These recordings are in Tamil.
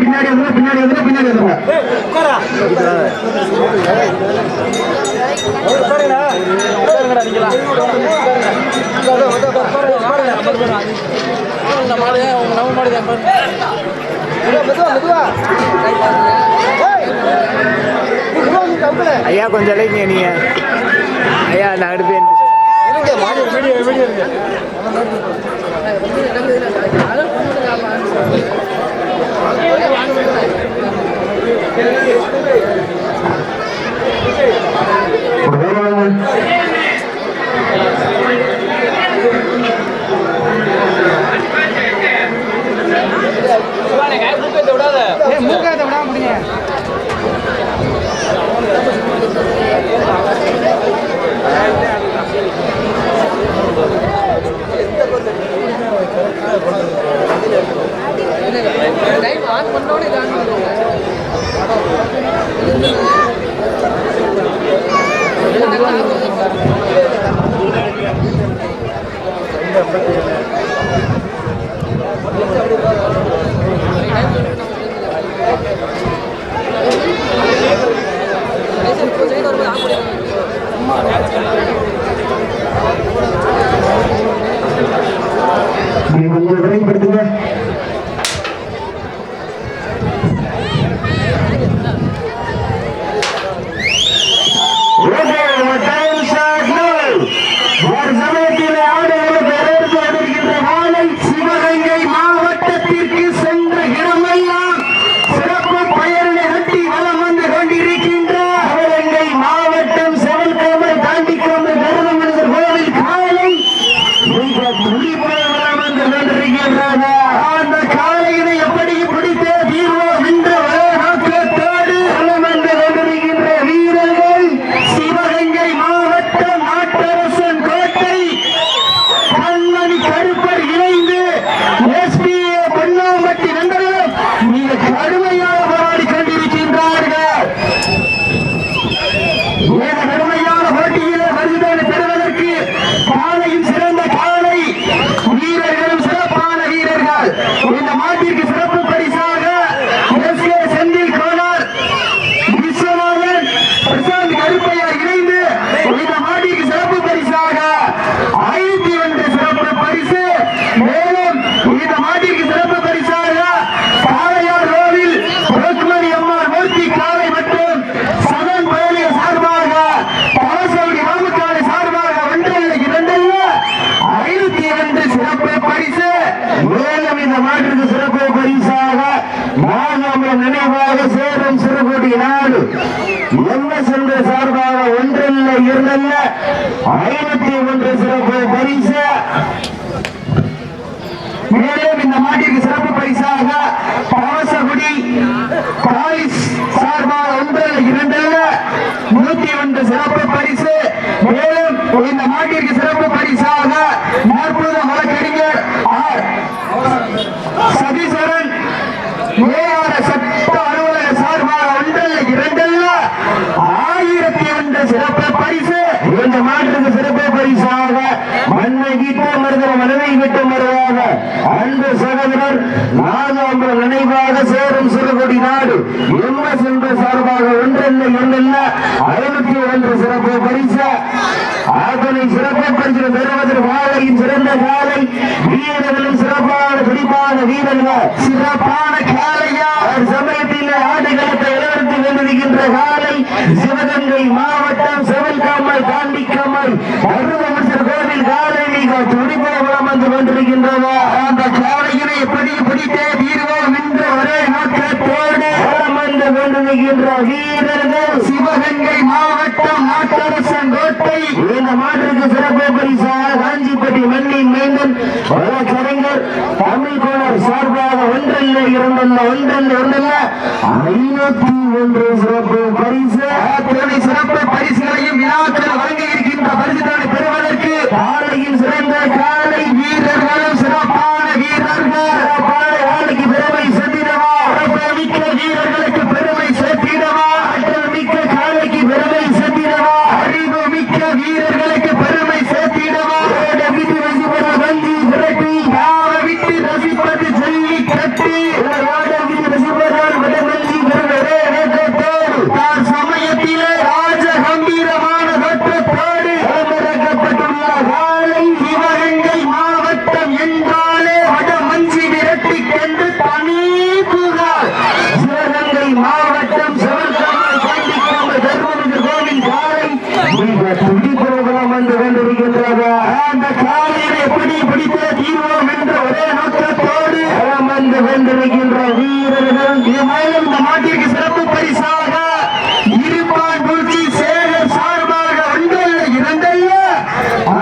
பின்னாடி வந்து பின்னாடி வந்து பின்னாடி வந்து வந்துருங்க, பின்னாடி வந்துருங்க, பின்னாடி வந்துருங்க. ஐயா கொஞ்சம் இலைங்க நீங்க ஐயா நான் அடுப்பேன் அப்படி நாகாமலம் நினைவாக சேரும் சிறுகுடி நாடு. என்ன சென்ற சார்பாக ஒன்றல்ல இருந்தல்ல ஐநூத்தி ஒன்று சிறப்பு பரிசு. மேலும் இந்த மாட்டிற்கு சிறப்பு பரிசாக பரவசகுடி பாலிஸ் சார்பாக ஒன்றல்ல இரண்டல்ல. நூத்தி ஒன்று சிறப்பு பரிசு. மேலும் இந்த மாட்டிற்கு சிறப்பு பரிசாக நாற்பது வழக்கறிஞர் ஆர். சதீஸ்வரன் ஏஆர் சட்ட அலுவலக சார்பாக ஒன்றல்ல இரண்டல்ல. ஆயிரத்தி ஒன்று சிறப்பு பரிசு. இந்த மாற்றுக்கு சிறப்பு பரிசாக மண்ணை விட்டு மனதை விட்டு மருவாக அன்பு சகோதரர் நாகாம்பரம் நினைவாக சேரும் சிறுகொடி நாடு. எம்எஸ் என்ற சார்பாக ஒன்றல்ல இரண்டல்ல ஐநூத்தி ஒன்று சிறப்பு பரிசு. அதனை சிறப்பு பரிசு பெறுவதற்கு வாழையின் சிறந்த காலை வீரர்களும் சிறப்பான துடிப்பான வீரர்கள் சிறப்பான காலையா? ஒரு சமயத்தில் ஆடுகளத்தை இளவரத்து கொண்டிருக்கின்ற காலை சிவகங்கை மாவட்டம் செவல்காமல் அருள் அமைச்சர் கோவில் காலை மிக துடிப்புற வளம் வந்து கொண்டிருக்கின்றதா அந்த சாலையினை எப்படி பிடித்தே தீர்வோம் என்ற ஒரே நோக்கத்தோடு வளம் வந்து கொண்டிருக்கின்ற வீரர்கள் சிவகங்கை மாவட்டம் நாட்டரசன் கோட்டை. இந்த மாற்றுக்கு சிறப்பு பரிசாக காஞ்சிப்பட்டி மண்ணின் மைந்தன் வழக்கறிஞர் தமிழ் கோணர் சார்பாக ஒன்றல்ல இரண்டல்ல ஒன்றல்ல ஒன்றல்ல ஐநூத்தி ஒன்று சிறப்பு பரிசு. சிறப்பு பரிசுகளையும் விழாக்கள் வழங்க இருக்கின்ற பரிசுகளை பெறுவதற்கு சிறந்த காலை வீரர்களும் சிறப்பான வீரர்கள் சிறப்பான காலைக்கு பெருமை சேர்த்திடவா மிக்க வீரர்களுக்கு பெருமை சேர்த்திடவா ஆற்றல் மிக்க காலைக்கு பெருமை சேர்த்திடவா அறிவு மிக்க வீரர்களுக்கு பெருமை சேர்த்திடவா ஓட விட்டு ரசிப்பது வண்டி விரட்டி யாவ விட்டு ரசிப்பது ஜல்லி கட்டி ஓட விட்டு ரசிப்பதால் வடமல்லி பெருவரே வேட்டத்தோடு தார் சமயத்திலே ராஜ கம்பீரமான தோற்றத்தோடு களமிறக்கப்பட்டுள்ள காலை சிவகங்கை மாவட்டம் என்றாலே வடமஞ்சி விரட்டி கண்டு தனி புகார் சிவகங்கை மாவட்டம் சிவகங்கை சண்டிக்காமல் தர்மபுரி கோவில் காலை மிக துடிப்புறம் வந்து கொண்டிருக்கின்றது அந்த காலையை எப்படி பிடித்த தீர்வோம் என்ற ஒரே நோக்கத்தோடு களம் வீரர்கள் இது இந்த மாட்டிற்கு சிறப்பு பரிசாக இருப்பான் குறிச்சி சேகர் சார்பாக ஒன்றல்ல இரண்டல்ல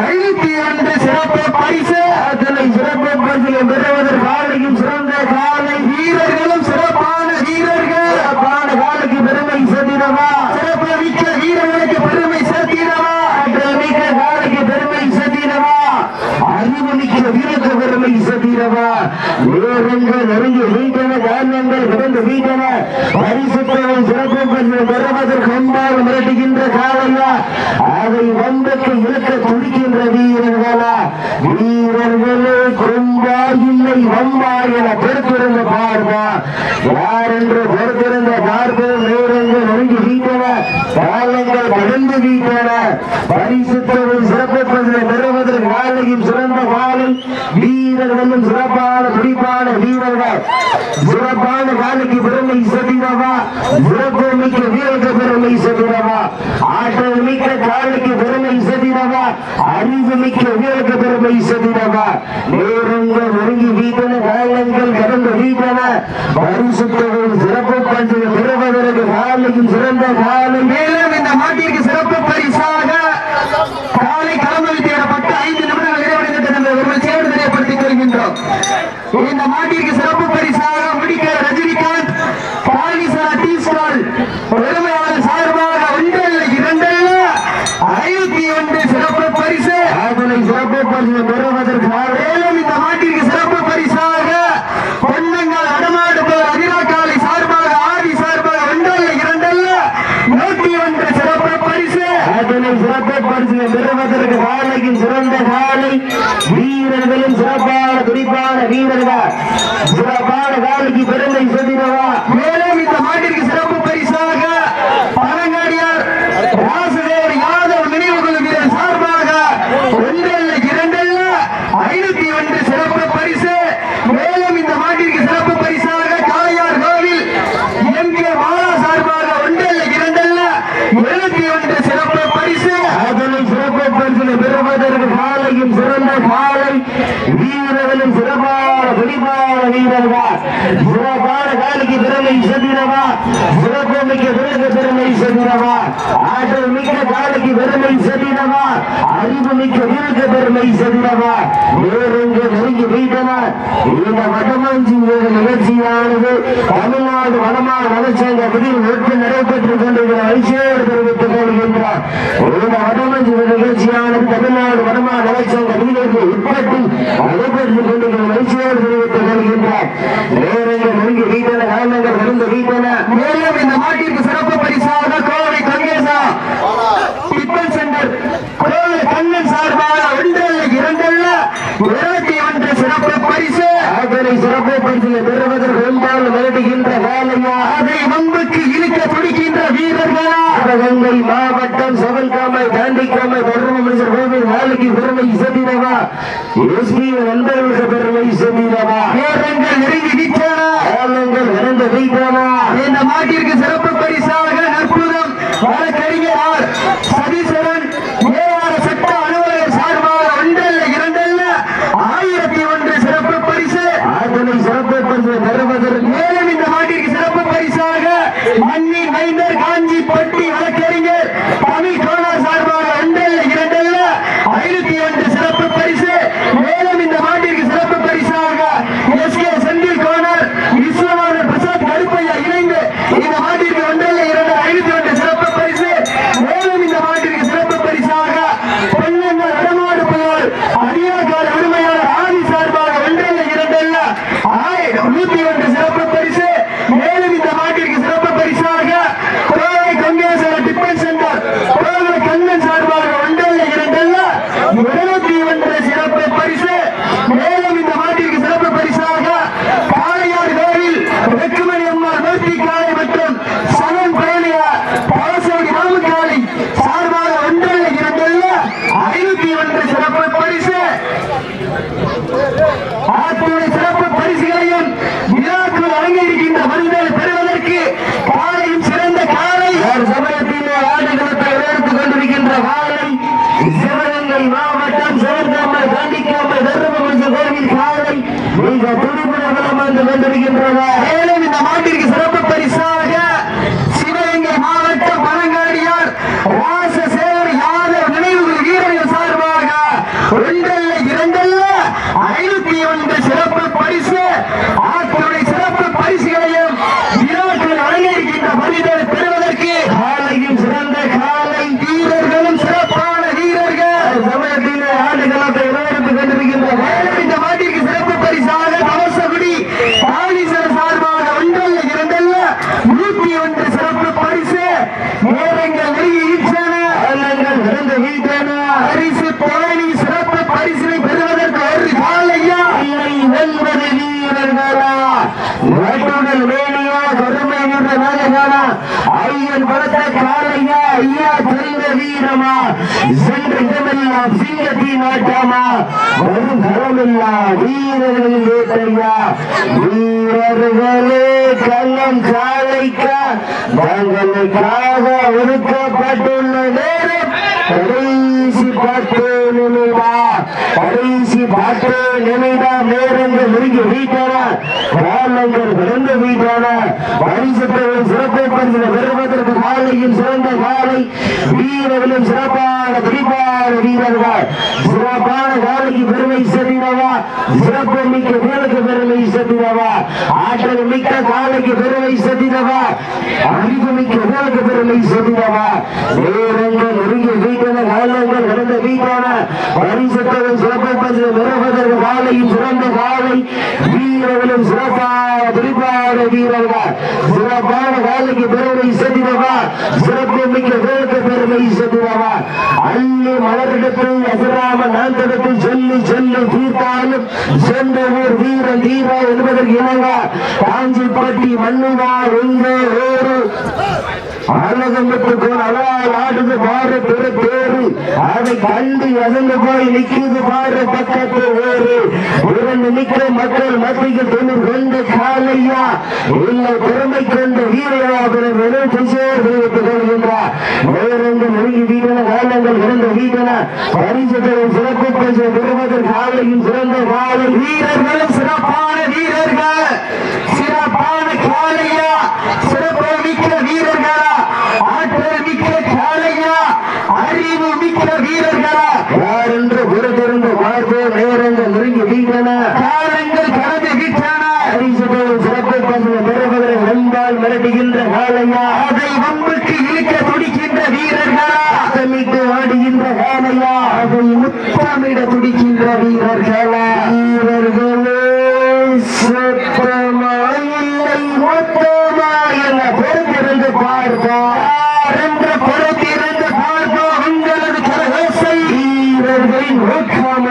ஐநூத்தி ஒன்று சிறப்பு பரிசு. அதனை சிறப்பு பரிசு பெறுவதற்கு காலையும் சிறந்த காலை வீரர்களும் சிறப்பான வீரர்கள். சிறப்பான காலுக்கு பெருமை சேர்த்திடவா? சிறப்பு மிக்க வீரர்களுக்கு பெருமை சேர்த்திடவா? ஆற்றல் மிக்க காலைக்கு பெருமை சேர்த்திடவா? அறிவு மிக்க வீரர்கள் பெருமை சேர்த்து சேர்த்திடவா நேரங்கள் நெருங்கி வீட்டன தானியங்கள் கிடந்து வீட்டன பரிசுத்தவை சிறப்பு பரிசு பெறுவதற்கு முன்பாக மிரட்டுகின்ற காலையா அதை வம்பக்கு இழுக்க துடிக்கின்ற வீரர்களா? வீரர்களே கொம்பா இல்லை வம்பா என பொறுத்திருந்த பார்வா. யார் என்று பொறுத்திருந்த பார்ப்பது நேரங்கள் நெருங்கி வீட்டன காலங்கள் கடந்து வீட்டன பரிசுத்தவை சிறப்பு பெறுவதற்கு காலையும் சிறந்த காலை வீரர்களும் சிறப்பான துடிப்பான வீரர்கள். சிறப்பான காலைக்கு பெருமை செதிரவா சிறப்பு மிக்க வீரருக்கு பெருமை செதிரவா ஆற்றல் மிக்க காலைக்கு பெருமை செதிரவா அறிவு மிக்க வீரருக்கு பெருமை செதிரவா நேரங்கள் ஒருங்கி வீட்டன காலங்கள் கடந்து வீட்டன. பரிசுத்தவும் சிறப்பு பஞ்சு பெறுவதற்கு காலையும் சிறந்த காலை மேலும் இந்த மாட்டிற்கு சிறப்பு பரிசாக காலை களமதி தேடப்பட்டு ஐந்து நிமிடங்கள் நிறைவடைந்தது என்ற ஒரு சேவை கொள்கின்றோம் இந்த மாட்டிற்கு சிறப்பு பரிசாக முடிக்க ரஜினிகாந்த் பாலிசா டீ ஸ்டால் உரிமையாளர் சார்பாக ஒன்றல்ல இரண்டல்ல ஐநூத்தி ஒன்று சிறப்பு பரிசு. அதனை சிறப்பு பரிசு பெறுவதற்கு மேலும் இந்த மாட்டிற்கு சிறப்பு பரிசாக பொன்னங்கால் அடமாடு போல் அதிராக்காலை சார்பாக ஆதி சார்பாக ஒன்றல்ல இரண்டல்ல நூற்றி ஒன்று சிறப்பு பரிசு. அதனை சிறப்பு பரிசு பெறுவதற்கு காலையின் சிறந்த காலை வீரர்களும் சிறப்பான துடிப்பான வீரர்கள் சிறப்பான காலைக்கு பெருமை செதிரவா மேலும் இந்த மாட்டிற்கு சிறப்பு பரிசாக பழங்காடியார் ராசுதேவர் யாதவ் நினைவு குழு வீரர் சார்பாக ஒன்றல்ல இரண்டல்ல ஐநூத்தி ஒன்று சிறப்பு பரிசு மேலும் இந்த மாட்டிற்கு சிறப்பு பரிசாக காளையார் கோவில் எம் கே மாலா சார்பாக ஒன்றல்ல இரண்டல்ல எழுபத்தி ஒன்று சிறப்பு பரிசு அதனை சிறப்பு பரிசு பெறுவதற்கு காலையும் சிறந்த காலை வீரர்களும் சிறப்பான துடிப்பான வீரர்கள் சிறப்பான காலைக்கு திறமை செதிரவா சிறப்பு மிக்க விருது திறமை செதிரவா ஆற்றல் மிக்க காலைக்கு பெருமை செதிரவா அறிவு மிக்க வீருக்கு பெருமை செதிரவா வேறெங்க நெருங்கி வீட்டன இந்த வடமாஞ்சி நிகழ்ச்சியானது தமிழ்நாடு வடமான நலச்சங்க பிரிவு ஒட்டு நடைபெற்றுக் கொண்டிருக்கிற ஐசியோடு தெரிவித்துக் கொள்கின்றார் இந்த வடமாஞ்சி தமிழ்நாடு வடமான நலச்சங்க பிரிவுக்கு உட்பட்டு நடைபெற்றுக் கொண்டிருக்கிற ஐசியோடு தெரிவித்துக் கொள்கின்றார் நேரங்க நெருங்கி வீட்டன காலங்கள் கடந்த வீட்டன மேலும் இந்த மாட்டிற்கு சிறப்பு பரிசாக கோவை கங்கேசா டிப்பல் சென்டர் கோவை கண்ணன் சார்பாக ஒன்றல்ல இரண்டல்ல இருபத்தி ஒன்று சிறப்பு பரிசு அதனை சிறப்பு பரிசு பெறுவதற்கு முன்பால் மிரட்டுகின்ற வேலையா அதை வம்புக்கு இழுக்க துடிக்கின்ற வீரர்களா சிவகங்கை மாவட்டம் செவல்காமை காந்திக்காமை தர்மபுரி வேலைக்கு பெருமை செதிரவா எஸ்பி நண்பர்களுக்கு பெருமை செதிரவா நேரங்கள் நெருங்கி விட்டன காலங்கள் நடந்து வைத்தன இந்த மாட்டிற்கு சிறப்பு பரிசாக நற்புதம் வழக்கறிஞர் ஐயா செல்வ வீரமா? சென்ற இடமெல்லாம் சிங்கத்தின் ஆட்டமா? வரும் களமெல்லாம் வீரர்கள் வேட்டையா? வீரர்களே கள்ளம் காலைக்கா தங்களுக்காக ஒதுக்கப்பட்டுள்ள நேரம். கடைசி பத்து கடைசி பத்து நிமிடம் நேரங்கள் நெருங்கி வீட்டன காலங்கள் கடந்து வீட்டன பரிசுத்தவர்கள் சிறப்பு பரிசு பெறுவதற்கு காலையும் சிறந்த காலை வீரர்களும் சிறப்பான துடிப்பான வீரர்கள். சிறப்பான காலைக்கு பெருமை சேர்த்தினவா சிறப்பு மிக்க வீரருக்கு பெருமை சேர்த்தினவா ஆற்றல் மிக்க காலைக்கு பெருமை சேர்த்தினவா அறிவு மிக்க வீரருக்கு பெருமை சேர்த்தினவா நேரங்கள் நெருங்கி வீட்டன காலங்கள் கடந்த வீட்டான பரிசுத்தவன் சிறப்பு பரிசு பெறுவதற்கு காலையும் சிறந்த வாழை. வீரர்களும் சிறப்பாக துடிப்பான வீரர்கள். சிறப்பான வாழைக்கு பெருமை சேர்த்தினவா சிறப்பு மிக்க வேலுக்கு பெருமை சேர்த்தினவா அள்ளி மலரிடத்தில் அசராம நான் தடத்தில் சொல்லி சொல்லி தீர்த்தாலும் சென்ற ஊர் வீரன் தீரா என்பதற்கு இணங்க. காஞ்சிப்பட்டி மண்ணுவா எங்க ஊரு அழகம்பட்டுக்கு அழகால் ஆடுது பாரு பெரு பேரு. அதை கண்டு எசந்து போய் நிக்குது பாரு பக்கத்து வேறு நிக்கிற மக்கள் மத்தியில் தொண்ணூறு ரெண்டு காலையா இல்லை பெருமை கொண்ட வீரையா? பிறகு திசையோர் தெரிவித்துக் கொள்கின்றார். நேரங்கள் நெருங்கி வீட்டன காலங்கள் வீட்டன சிறப்பு பரிசு பெறுவதற்கு காலையும் சிறந்த காலை வீரர்களும் சிறப்பான வீரர்கள் சிறப்பான காலையா சிறப்பு மிக்க வீரர்களா ஆற்றல் மிக்க காலையா அறிவு மிக்க வீரர்களா யார் என்று பொறுத்திருந்து பார்ப்போம் நேரங்கள் நெருங்கி வீட்டன காலங்கள் கடந்து விட்டன பரிசுத்தரும் சிறப்பு பரிசு பெறுவதற்கு நம்பால் மிரட்டுகின்ற அதை வம்புக்கு இழுக்க துடிக்கின்ற வீரர்களா? ஆட்டமிட்டு ஆடுகின்ற காலையா அதை முத்தமிட துடிக்கின்ற வீரர்களா? வீரர்களே சத்தமா இல்லை மொத்தமா என பொறுத்திருந்து பார்ப்போம். என்று பொறுத்திருந்து பார்ப்போம்? உங்களது கரகோசை. வீரர்களின் ஊக்கம்